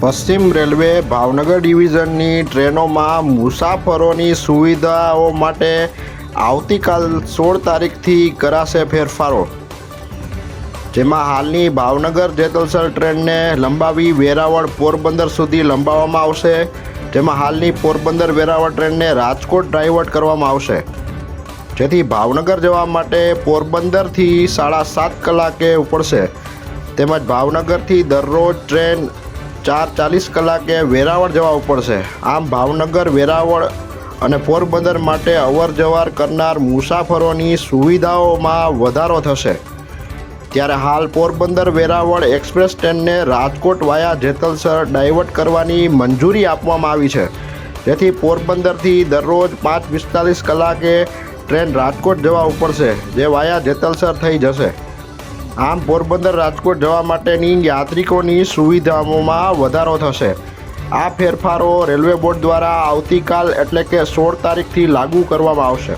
પશ્ચિમ રેલવે ભાવનગર ડિવિઝનની ટ્રેનોમાં મુસાફરોની સુવિધાઓ માટે આવતીકાલ સોળ તારીખથી કરાશે ફેરફારો. જેમાં હાલની ભાવનગર જેતલસર ટ્રેનને લંબાવી વેરાવળ પોરબંદર સુધી લંબાવવામાં આવશે, જેમાં હાલની પોરબંદર વેરાવળ ટ્રેનને રાજકોટ ડાયવર્ટ કરવામાં આવશે. જેથી ભાવનગર જવા માટે પોરબંદરથી સાડા સાત કલાકે ઉપડશે. તેમજ ભાવનગરથી દરરોજ ટ્રેન ચાર ચાલીસ કલાકે વેરાવળ જવા ઉપડશે આમ ભાવનગર, વેરાવળ અને પોરબંદર માટે અવર જવર કરનાર મુસાફરોની સુવિધાઓમાં વધારો થશે. ત્યારે હાલ પોરબંદર, વેરાવળ એક્સપ્રેસ ટ્રેનને રાજકોટ વાયા જેતલસર ડાયવર્ટ કરવાની મંજૂરી આપવામાં આવી છે. જેથી પોરબંદરથી દરરોજ પાંચ પિસ્તાલીસ કલાકે ટ્રેન રાજકોટ જવા ઉપડશે જે વાયા જેતલસર થઈ જશે. આમ પોરબંદર રાજકોટ જવા માટેની યાત્રિકોની સુવિધાઓમાં વધારો થશે. આ ફેરફારો રેલવે બોર્ડ દ્વારા આવતીકાલ એટલે કે સોળ તારીખથી લાગુ કરવામાં આવશે.